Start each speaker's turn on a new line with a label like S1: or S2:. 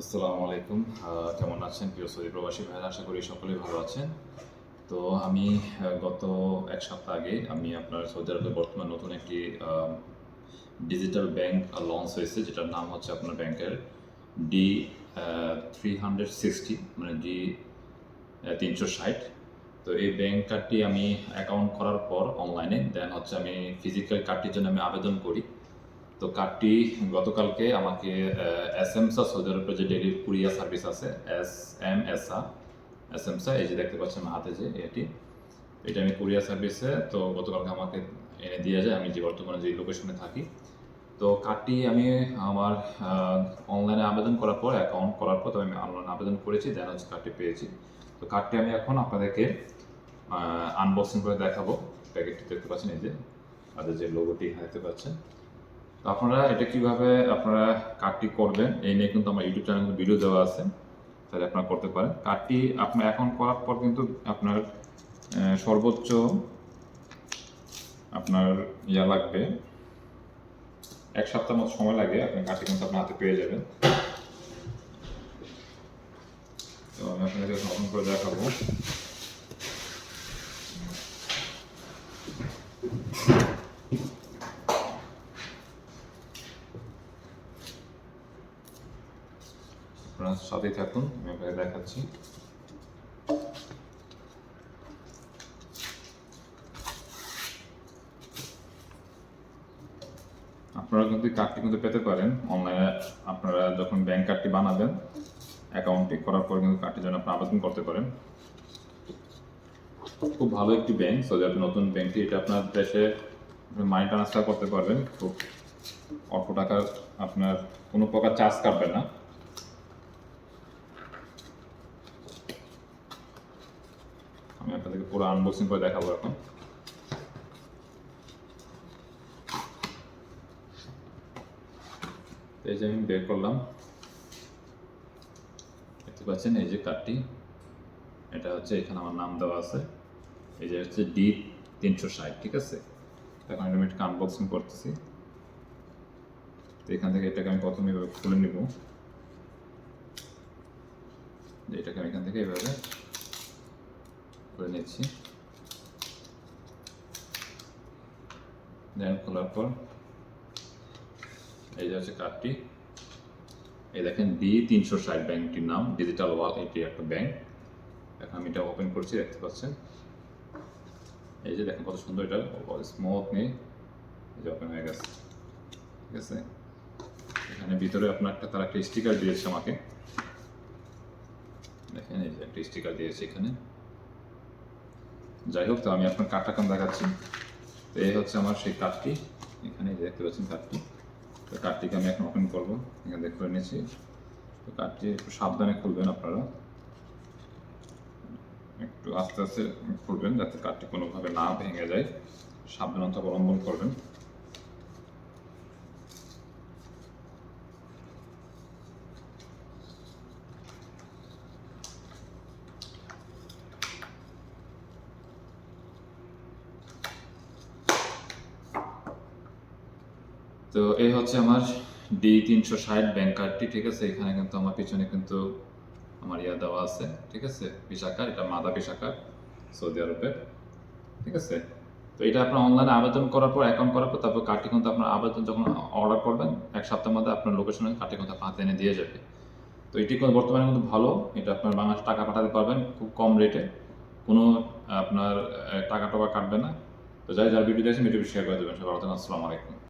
S1: আসসালামু আলাইকুম। কেমন আছেন? প্রিয় সৌদি প্রবাসী ভাইরা, আশা করি সকলেই ভালো আছেন। তো আমি গত এক সপ্তাহ আগে আমি আপনার সৌদি আরবে বর্তমান নতুন একটি ডিজিটাল ব্যাংক লঞ্চ হয়েছে, যেটার নাম হচ্ছে আপনার ব্যাংকের ডি থ্রি হান্ড্রেড সিক্সটি মানে ডি তিনশো ষাট। তো এই ব্যাংক কার্ডটি আমি অ্যাকাউন্ট করার পর অনলাইনে দেন হচ্ছে আমি ফিজিক্যাল কার্ডটির জন্য আমি আবেদন করি। তো কার্ডটি গতকালকে আমাকে এস এমসা সৌদি আরবের যে ডেলি কুরিয়ার সার্ভিস আছে, এস এম এস এসা এস এমসা এই যে দেখতে পাচ্ছেন হাতে যে এটি, এটা আমি কুরিয়ার সার্ভিসে, তো গতকালকে আমাকে এনে দিয়ে যায়, আমি যে বর্তমানে যে লোকেশনে থাকি। তো কার্ডটি আমি আমার অনলাইনে আবেদন করার পর, অ্যাকাউন্ট করার পর তো আমি অনলাইনে আবেদন করেছি, দেন হচ্ছে কার্ডটি পেয়েছি। তো কার্ডটি আমি এখন আপনাদেরকে আনবক্সিং করে দেখাবো। প্যাকেটটি দেখতে পাচ্ছেন, এই যে, তাদের যে লোগোটি দেখতে পাচ্ছেন। আপনারা এটা কীভাবে আপনারা কার্ডটি করবেন, এই নিয়ে কিন্তু আমার ইউটিউব চ্যানেলে ভিডিও দেওয়া আছে। তাহলে আপনারা করতে পারেন। কার্ডটি আপনার এখন করার পর কিন্তু আপনার সর্বোচ্চ আপনার ইয়া লাগবে। এক সপ্তাহ মতো সময় লাগে, আপনার কার্ডটি কিন্তু আপনার হাতে পেয়ে যাবেন। তো আমি আপনাদের ওপেন করে দেখাবো। আপনারা সাথেই থাকুন, আমি আপনাকে দেখাচ্ছি। আপনারা কিন্তু কার্ডটি কিন্তু পেতে পারেন। অনলাইনে আপনারা যখন ব্যাংক কার্ডটি বানাবেন, অ্যাকাউন্টটি করার পর কিন্তু কার্ডটি যেন আপনি আবেদন করতে পারেন। খুব ভালো একটি ব্যাংক সৌদি আরবের নতুন ব্যাংকটি, এটা আপনার দেশে মানি ট্রান্সফার করতে পারবেন। খুব অল্প টাকার আপনার কোনো প্রকার চার্জ কাটবে না আমি আপনাদেরকে পুরো আনবক্সিং করে দেখাবো এখন। এই যে আমি বের করলাম। দেখতে পাচ্ছেন এই যে কার্ডটি এটা হচ্ছে এখানে আমার নাম দেওয়া আছে। এই যে হচ্ছে ডি তিনশো ষাট, ঠিক আছে? এখন আমি এটাকে আনবক্সিং করতেছি। তো এখান থেকে এটাকে আমি প্রথমে এভাবে খুলে নিব। এটাকে আমি এখান থেকে এভাবে করে নিচ্ছি। দেন খোলার পর এই যে হচ্ছে কার্ডটি এই দেখেন ডি তিনশো ষাট ব্যাংকটির নাম ডিজিটাল ওয়াল এটি একটা ব্যাংক এখন আমি এটা ওপেন করছি, দেখতে পাচ্ছেন? এই যে দেখেন কত সুন্দর এটা স্মুথ নেই এই যে ওপেন হয়ে গেছে। ঠিক আছে? এখানে ভিতরে আপনার একটা, তারা একটা স্টিকার দিয়েছে আমাকে। দেখেন এই যে একটা স্টিকার দিয়েছে এখানে। যাই হোক, তো আমি আপনার কাঠটা কেমন দেখাচ্ছি। তো এই হচ্ছে আমার সেই কাঠটি। এখানে দেখতে পাচ্ছেন কাঠটি। তো কাঠটিকে আমি এখন ওপেন করব। এখানে দেখতে নিয়েছি তো কাঠটি একটু সাবধানে খুলবেন আপনারা। একটু আস্তে আস্তে খুলবেন যাতে কাঠটি কোনোভাবে না ভেঙে যায়। সাবধানতা অবলম্বন করবেন। তো এই হচ্ছে আমার ডি তিনশো ষাট ব্যাংক কার্ডটি ঠিক আছে? এখানে কিন্তু আমার পিছনে কিন্তু আমার ইয়া দেওয়া আছে, ঠিক আছে? ভিসা কার্ড এটা মাদা ভিসা কার্ড সৌদি আরবের ঠিক আছে? তো এটা আপনার অনলাইনে আবেদন করার পর অ্যাকাউন্ট করার পর, তারপর কার্ডটি কিন্তু আপনার আবেদন যখন অর্ডার করবেন, এক সপ্তাহের মধ্যে আপনার লোকেশনে কার্ডটি কিন্তু হাতে এনে দিয়ে যাবে। তো এটি কিন্তু বর্তমানে কিন্তু ভালো, এটা আপনার বাংলাদেশ টাকা পাঠাতে পারবেন খুব কম রেটে কোনো, আপনার টাকা টাকা কাটবে না। তো যাই যার ভিডিও দেখছেন ভিডিও শেয়ার করে দেবেন। সবাই আসসালামু আলাইকুম।